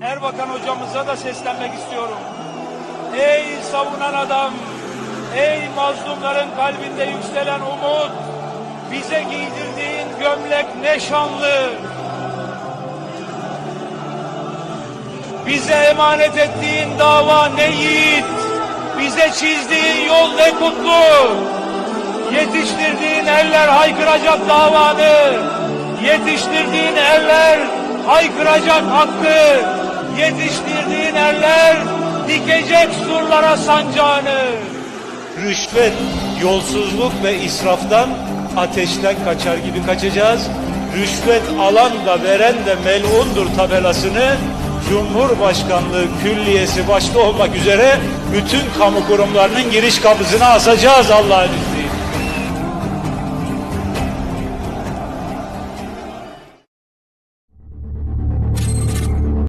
Erbakan hocamıza da seslenmek istiyorum. Ey savunan adam, ey mazlumların kalbinde yükselen umut, bize giydirdiğin gömlek ne şanlı, bize emanet ettiğin dava ne yiğit, bize çizdiğin yol ne kutlu, yetiştirdiğin eller haykıracak davanı, yetiştirdiğin eller haykıracak hakkı, yetiştirdiğin eller dikecek surlara sancağını. rüşvet, yolsuzluk ve israftan ateşten kaçar gibi kaçacağız. Rüşvet alan da veren de melundur tabelasını Cumhurbaşkanlığı Külliyesi başta olmak üzere bütün kamu kurumlarının giriş kapısına asacağız Allah'ın izniyle.